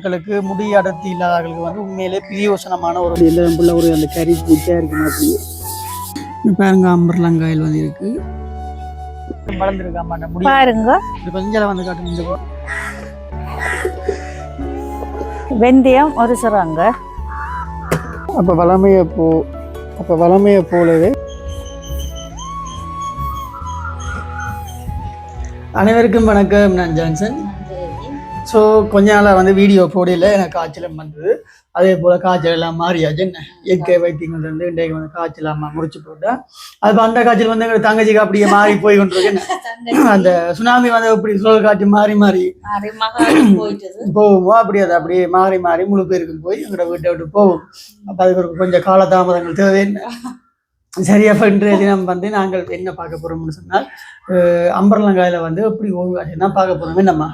மக்களுக்கு முடி அடர்த்தி இல்லாதவர்களுக்கு வந்து உண்மையிலே பிரியோசனமான ஒரு எல்லாம் ஒரு அந்த கறி பூச்சா இருக்கு மாதிரி. பாருங்க அம்பர்லங்காயில் வந்து இருக்கு. வளர்ந்துருக்காம முடி. பாருங்க. கொஞ்சம் வந்து காட்டு. வெந்தயம் ஒரு சிறங்க அப்ப வளமையை போ அப்ப வளமையை போலவே அனைவருக்கும் வணக்கம் நான் ஜான்சன். ஸோ கொஞ்ச நாளாக வந்து வீடியோ போடையில் எனக்கு காய்ச்சலும் வந்தது. அதே போல் காய்ச்சல் எல்லாம் மாறியாச்சு. என்ன? இயற்கை வைத்தியங்கள் இருந்து இன்றைக்கு வந்து காய்ச்சல் அம்மா முடிச்சு போட்டேன் அது அந்த காய்ச்சல் வந்து எங்க தங்கச்சிக்கு அப்படியே மாறி போய் கொண்டிருக்கு என்ன? அந்த சுனாமி வந்து இப்படி சுழல் காற்று மாறி மாறி போகுமோ அப்படி அது அப்படியே மாறி மாறி முழு பேருக்கும் போய் எங்களோட வீட்டை விட்டு போகும். அப்போ அதுக்கு ஒரு கொஞ்சம் காலதாமதங்கள் தேவை. சரியா இன்றைய தினம் வந்து நாங்கள் என்ன பார்க்க போறோம்னு சொன்னால் அம்பர்லங்காயில வந்து எப்படி ஓய்வு தான் பார்க்க போறோம் என்னம்மா?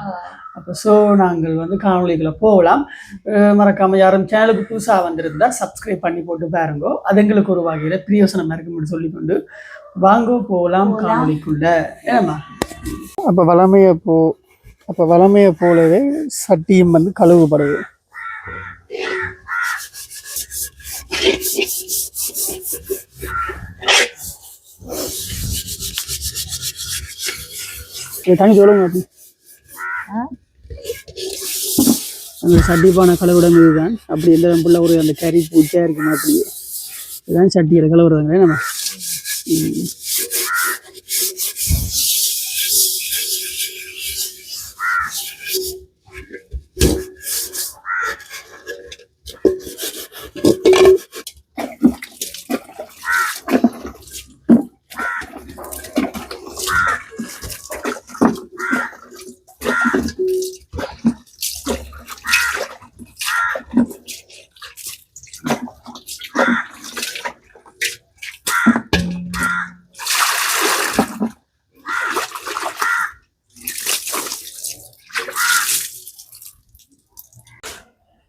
அப்போ ஸோ நாங்கள் வந்து காணொலிகளை போகலாம். அஹ் மறக்காம யாரும் சேனலுக்கு புதுசாக வந்திருந்தா சப்ஸ்கிரைப் பண்ணி போட்டு பாருங்கோ. அது எங்களுக்கு ஒரு வகையில் பிரியோசனமாக இருக்கும்னு சொல்லிக்கொண்டு வாங்கோ போகலாம் காணொலிக்குள்ள ஏனம்மா அப்போ வளமையை போ அப்போ வளமையை போலவே சட்டியும் வந்து கழுவுபடுது. தனி சொல்லுங்க அந்த சட்டிப்பான கலவுடம் இதுதான். அப்படி இல்லை புள்ள ஒரு அந்த கறி பூச்சியாக இருக்குமா அப்படியே. இதுதான் சட்டியில் கலவுறதாங்க நம்ம.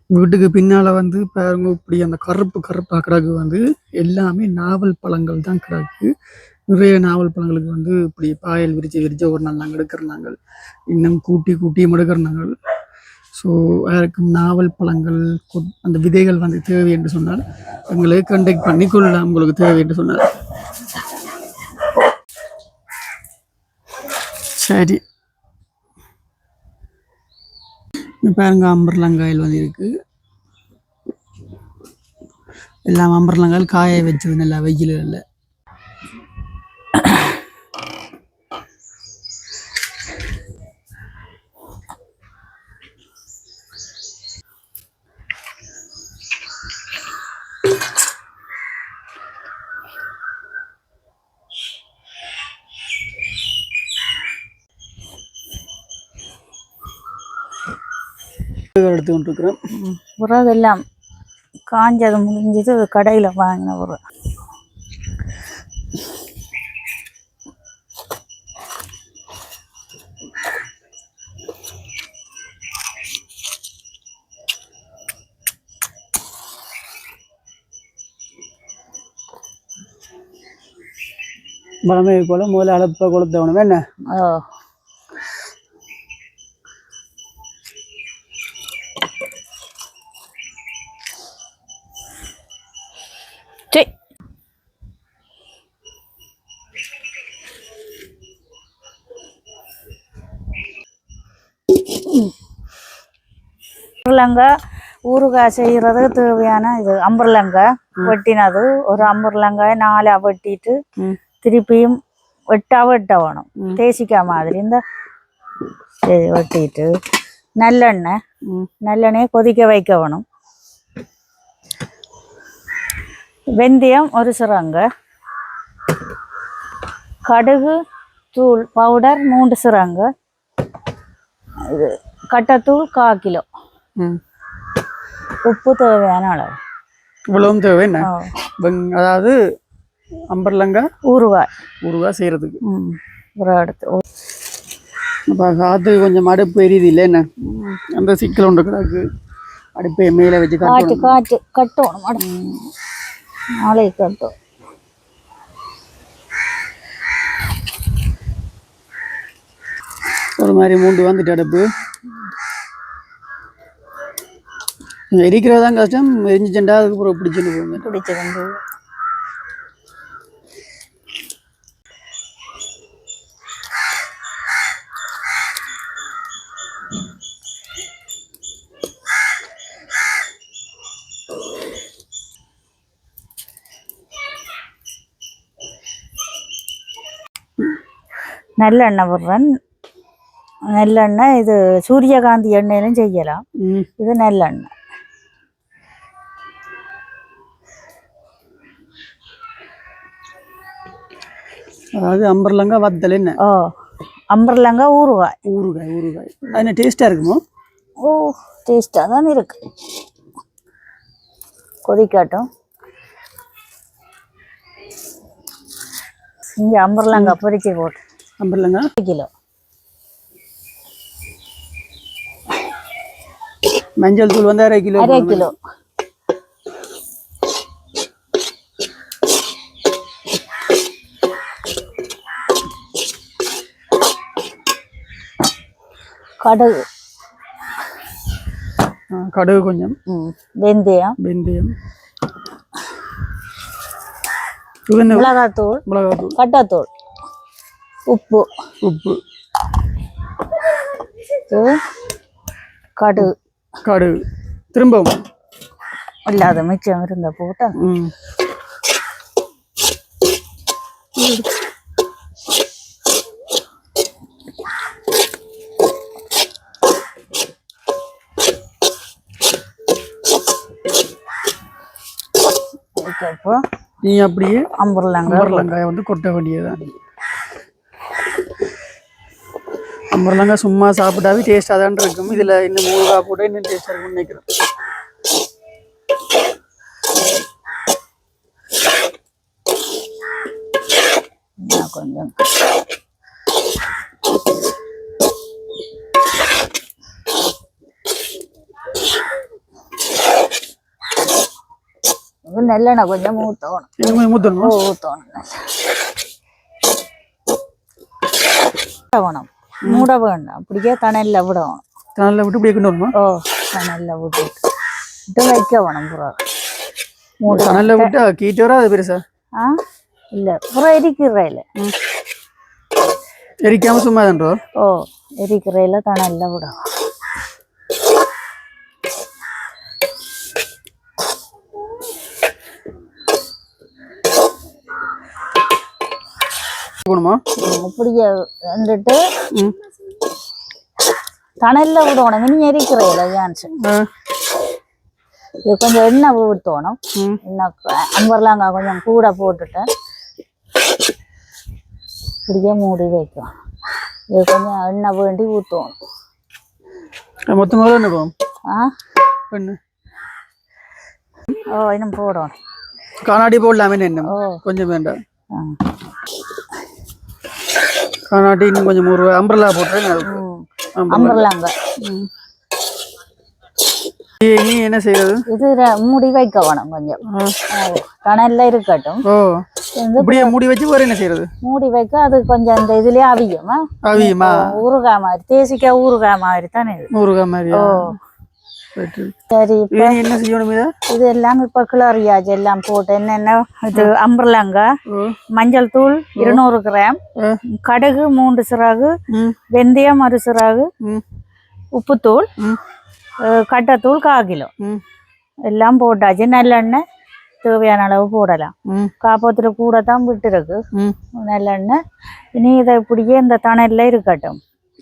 வீட்டுக்கு பின்னால் வந்து பாருங்க இப்படி அந்த கருப்பு கருப்பாக கிடக்கு வந்து எல்லாமே நாவல் பழங்கள் தான் கிடக்கு நிறைய நாவல் பழங்களுக்கு வந்து இப்படி பாயல் விரிச்சு விரிச்சு ஒரு நாள் நாங்கள். எடுக்கிறனாங்க இன்னும் கூட்டி கூட்டியும் எடுக்கிறனாங்க ஸோ யாருக்கும் நாவல் பழங்கள் அந்த விதைகள் வந்து தேவை என்று சொன்னால் எங்களை கண்டெக்ட் பண்ணி உங்களுக்கு தேவை என்று சொன்னார் சரி இங்க பாருங்க அம்பர்லங்காயில் வந்து இருக்கு. எல்லாம் அம்பர்லங்காயில் காய வச்சு நல்லா வெயில் எடுத்து கொண்டிருக்கிறோம் உறவெல்லாம் காஞ்சது முடிஞ்சது கடையில் வாங்கின உரம். வளமை போல முதல்ல அளப்பை கொளுத்தவனும் என்ன? அம்பர்லங்காய் ஊறுகாய் செய்கிறதுக்கு தேவையான இது அம்பர்லங்காய் வெட்டினது ஒரு அம்பர்லங்காய் நாலா வெட்டிட்டு. திருப்பியும் வெட்டா வெட்ட வேணும். தேசிக்காய் மாதிரி இந்த வெட்டிட்டு நல்லெண்ணெய். நல்லெண்ணெயை கொதிக்க வைக்க வேணும் வெந்தயம் ஒரு சிறங்க கடுகு தூள் பவுடர் மூன்று சிறங்க இது கட்டத்தூள் கால் கிலோ. உப்பு தேவையான அளவு. இவ்வளவும் தேவை என்ன? அதாவது அம்பர்லங்காய் ஊறுகாய். ஊறுகாய் செய்யறதுக்கு ம். ஒரு எடுத்து ஓ, அப்போ காற்று கொஞ்சம் அடுப்பு எரியுது இல்லை என்ன? அந்த சிக்கல் ஒன்று கிடக்கு. அடுப்பை மேலே வச்சு காற்று காட்டு காற்று கட்டணும். நாளைக்கு கட்டும். ஒரு மாதிரி மூண்டு வந்துட்டு அடுப்பு. எரிக்கிறது தான் கஷ்டம் எரிஞ்சிச்சுண்டா அதுக்கப்புறம் பிடிச்சிட்டு போங்க பிடிச்சி வந்து நல்லெண்ணெய் விடுறேன் நல்லெண்ணெய் இது சூரியகாந்தி எண்ணெயிலும் செய்யலாம். இது நல்லெண்ணெய் அதாவது அம்பர்லங்கா வத்தல் என்ன? ஓ அம்பர்லங்காய் ஊறுகாய். ஊறுகாய் ஊறுகாய். அது என்ன டேஸ்ட்டாக இருக்குமோ? ஓ டேஸ்டாக தான் இருக்கு. கொதிக்காட்டும். இங்கே அம்பர்லங்காய் பொரிச்சு போட்டு. அம்பர்லங்கா? கிலோ. மஞ்சள் தூள் வந்து அரை கிலோ அரை கிலோ. கடுகு கடுகு கொஞ்சம் வெந்தயம் வெந்தயம் மிளகாத்தூள் மிளகாத்தூள் கட்டாத்தூள் உப்பு உப்பு கடுகு கடுகு திரும்பவும் இல்லாத மிச்சம் இருந்த போட்டு ம் இப்போ நீ அப்படியே அம்பர்லங்காய் அம்பர்லங்காயை வந்து கொட்ட வேண்டியதுதான். அம்பர்லங்காய் சும்மா சாப்பிட்டாவே டேஸ்டாக தான் இருக்கும். இதில் இன்னும் ஊறுகாய் போட்டு இன்னும் டேஸ்டாக இருக்கும்னு நினைக்கிறேன். கொஞ்சம் இது நல்லெண்ணெய் கொஞ்சம் ஊற்றணும் இது கொஞ்சம் ஊற்றணுமா ஊற்றணும் வேணும் மூட வேண்டாம் அப்படியே தணலில் விடணும் தண்ணியில் விட்டு இப்படியே கொண்டு வரணுமா ஓ தணலில் விட்டுட்டு விட்டு வைக்க வேணும் புறா மூட தண்ணியில் விட்டு கீட்டு வர அது பெருசா ஆ இல்லை புறா எரிக்கிறையில் எரிக்காம சும்மா தான்றோ ஓ எரிக்கிறையில் தணலில் விடணும் போகணுமா? அப்படியே வந்துட்டு தணலில் விடணும் இனி எரிக்கிறையில் ஏன்ச்சு ஆ. இது கொஞ்சம் எண்ணெய் ஊற்றணும் எண்ணெய் க- அம்பர்லாங்காய் கொஞ்சம் கூட போட்டுட்டு இப்படியே மூடி வைக்கும் இது கொஞ்சம் எண்ணெய் வேண்டி ஊற்றுவோம் மொத்தமாக என்ன போகும்? ஆ? ஓ இன்னும் போடணும். காணாடி போடலாமே என்ன கொஞ்சம் வேண்டாம். ஆ. காணாட்டி இன்னும் கொஞ்சம் ஒரு அம்பர்லா போட்டுறேன் ம். அம்பர்லாங்காய் நீ என்ன செய்யறது இது மூடி வைக்க வேணும் கொஞ்சம் தணலில் இருக்கட்டும். இப்படியே மூடி வச்சு வேற என்ன செய்யறது மூடி வைக்க அது கொஞ்சம் இந்த இதுலயே அவியும்? அவியுமா? ஊறுகாய் மாதிரி தேசிக்காய் ஊறுகாய் மாதிரி தானே ஊறுகாய் மாதிரியா? ஓ. சரி என்ன செய்யணும் இதை எல்லாம் இப்ப கிளறியாச்சு எல்லாம் போட்டு. என்னென்ன இது அம்பர்லங்காய் ஓ மஞ்சள் தூள் இருநூறு கிராம். கடுகு மூன்று சிறாகு. வெந்தயம் ஒரு சிறாகு. உப்புத்தூள். கட்டத்தூள் கால் கிலோ. எல்லாம் போட்டாச்சு. நல்லெண்ணெய் தேவையான அளவு போடலாம். காப்பத்தில் கூட தான் விட்டுருக்கு. ம் நல்லெண்ணெய். இனி இதை இப்படியே இந்த தணலில் இருக்கட்டும்.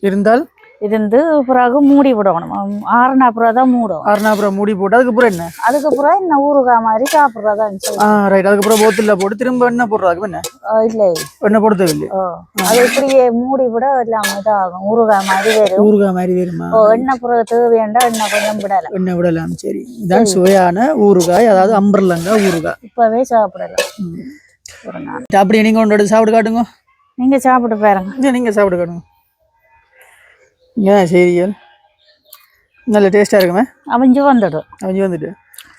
இருந்தால்? இருந்து பிறகு மூடி விடணும். ஆறுனா தான் மூடும். அருணாபுரம் மூடி போட்டு அதுக்கப்புறம் என்ன? அதுக்கப்புறம் இந்த ஊறுகாய் மாதிரி சாப்பிட்றதா ரைட் அதுக்கப்புறம் போத்தில் போட்டு திரும்ப என்ன போடுறாங்க என்ன? இல்லை. என்ன போட தேவையில்லை ஓ அது இப்படியே மூடி விட எல்லாம் இதாகும். ஊறுகாய் மாதிரி வரும் ஊறுகாய் மாதிரி வேணுமா ஓ எண்ணெய் பிறகு தேவையாண்டா எண்ணெய் கொஞ்சம் விடலாம் என்ன விடலாம் சரி. இதான் சுவையான ஊறுகாய் அதாவது அம்பர்லங்காய் ஊறுகாய் இப்பவே சாப்பிடலாம். அப்படியே நீங்க வந்து சாப்பிட்டு காட்டுங்க. நீங்க சாப்பிட்டு பாருங்க. நீங்க சாப்பிட்டு காட்டுங்க. ஏன் செய்திகள்? நல்ல டேஸ்டா இருக்குமே? அவிஞ்சு வந்துடும் அவங்க வந்துட்டு?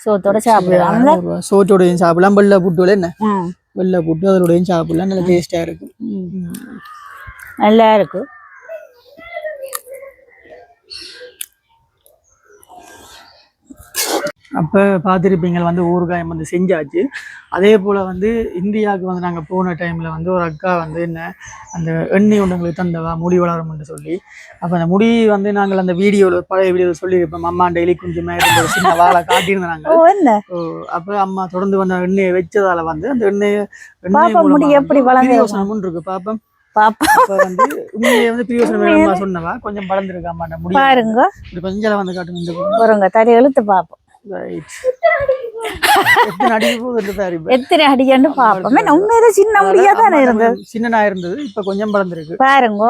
சோத்தோட சாப்பிடலாம்ல ஊறுகாய். சோற்றோடையும் சாப்பிடலாம். வெள்ளை புட்டோட என்ன? வெள்ளை புட்டு அதோடையும் சாப்பிடலாம். நல்ல டேஸ்டா இருக்கும். நல்லா இருக்கு. அப்போ பார்த்துருப்பீங்க வந்து ஊறுகாயம் வந்து செஞ்சாச்சு. அதே போல் வந்து இந்தியாவுக்கு வந்து நாங்கள் போன டைமில் வந்து ஒரு அக்கா வந்து என்ன அந்த எண்ணெய் ஒன்று எங்களுக்கு தந்தவா முடி வளரும்னு சொல்லி. அப்போ அந்த முடி வந்து நாங்கள் அந்த வீடியோவில் பழைய வீடியோவில் சொல்லியிருப்போம். அம்மா டெய்லி கொஞ்சம் ஒரு சின்ன வாழை காட்டியிருந்தாங்க அப்போ அம்மா தொடர்ந்து வந்த எண்ணெயை வச்சதால வந்து அந்த எண்ணெயை முடி எப்படி வளர்ந்து இருக்கு பாப்போம். வந்து உண்மையை வந்து பிரியோசனம் சொன்னவா? கொஞ்சம் வளர்ந்துருக்கு அம்மாட்ட முடி. பாருங்க. கொஞ்சம் வந்து காட்டுங்க ஒருங்க தடி எழுத்து பாப்போம். ரைட் எத்தனை அடிக்கன்னு பாப்போம் உண்மையில சின்ன முடியா தானே இருந்தது? சின்னனா இருந்தது இப்ப கொஞ்சம் வளர்ந்துருக்கு. பாருங்க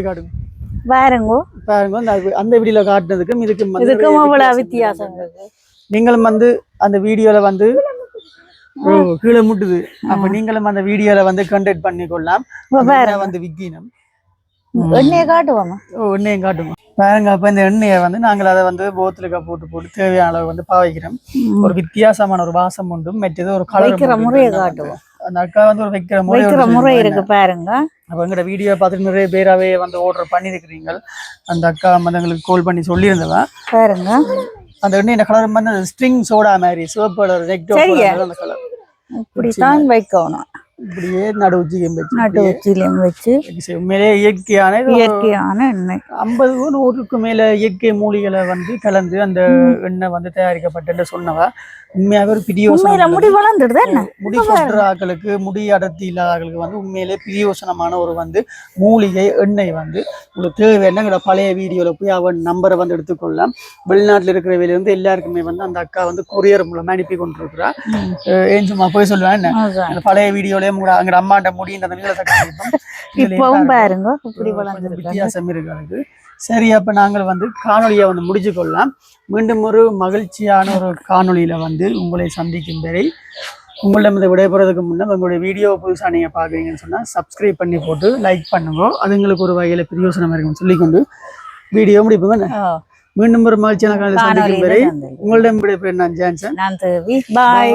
காட்டுங்க. பாருங்க. பாருங்க அந்த வீடியோல காட்டுனதுக்கும் இதுக்கும் இதுக்கும் அவ்வளவு வித்தியாசம். நீங்களும் வந்து அந்த வீடியோல வந்து ஓ, கீழே முட்டுது. அப்ப நீங்களும் அந்த வீடியோல வந்து கண்டக்ட் பண்ணி கொள்ளலாம் இப்ப அந்த பாருங்க. எண்ணெய் வந்து விக்கினம் காட்டுவோமா ஓ எண்ணெயும் காட்டுங்க பாருங்க அப்ப இந்த எண்ணெயை வந்து நாங்கள் அதை வந்து போத்துலுக்கா போட்டு போட்டு தேவையான அளவு வந்து பாவிக்கிறோம். ஒரு வித்தியாசமான ஒரு வாசம் உண்டும் மற்றது ஒரு கலர் வைக்கிற முறையை காட்டுவோம். அந்த அக்கா வந்து ஒரு வைக்கிற முறை வைக்கிற முறை. இருக்கு பாருங்க. அப்ப எங்கட வீடியோ பார்த்துட்டு நிறைய பேராவே வந்து ஆர்டர் பண்ணியிருக்கிறீங்க அந்த அக்கா வந்து எங்களுக்கு கால் பண்ணி சொல்லியிருந்தவா. பாருங்க. அந்த எண்ணெய் கலர் வந்து ஸ்ட்ரிங் சோடா மாதிரி சிவப்பு கலர் ரெக்டோ சரியா? அந்த கலர் வைக்கணும். இப்படியே நடு உச்சிக்கம் வச்சு நட்டு உச்சிலையும் வச்சு உண்மையிலே இயற்கையான இயற்கையான எண்ணெய். ஐம்பது நூறுக்கு மேல இயற்கை மூலிகளை வந்து கலந்து அந்த எண்ணெய் வந்து தயாரிக்கப்பட்டு சொன்னவா உண்மையாவே ஒரு உண்மையில முடி பிரியோசனம் வளர்ந்துடுது முடி கொட்டுற ஆட்களுக்கு முடி அடர்த்தி இல்லாத ஆட்களுக்கு வந்து உண்மையிலே பிரியோசனமான ஒரு வந்து மூலிகை எண்ணெய் வந்து உங்களுக்கு தேவையான பழைய வீடியோல போய் அவன் நம்பரை வந்து எடுத்துக்கொள்ளலாம் வெளிநாட்டுல இருக்கிற வேலையை வந்து எல்லாருக்குமே வந்து அந்த அக்கா வந்து கொரியர் மூலமா அனுப்பி கொண்டிருக்கிறா. ஏன் சும்மா போய் சொல்லுவேன் என்ன? பழைய வீடியோலயே உங்க அங்க அம்மாண்ட நீளத்தை காட்டியிருப்போம். இதுலயே இப்பவும் பாருங்க. இப்படி வித்தியாசம் இருக்கு அதுக்கு சரி அப்ப நாங்கள் வந்து காணொளியை வந்து முடிச்சு கொள்ளலாம் மீண்டும் ஒரு மகிழ்ச்சியான ஒரு காணொளியில வந்து உங்களை சந்திக்கும் வரை உங்களிடம் இதை விடைபெறதுக்கு முன்னே உங்களுடைய வீடியோ புதுசாக நீங்கள் பார்க்குறீங்கன்னு சொன்னால் சப்ஸ்கிரைப் பண்ணி போட்டு லைக் பண்ணுங்க. அது எங்களுக்கு ஒரு வகையில் பிரயோசனம் இருக்குன்னு சொல்லிக்கொண்டு வீடியோ முடிப்போங்க. மீண்டும் ஒரு மகிழ்ச்சியான காலையில் சந்திக்கும் வரை. உங்களிடம் விடைபெறும் நான் ஜான்சன். பாய்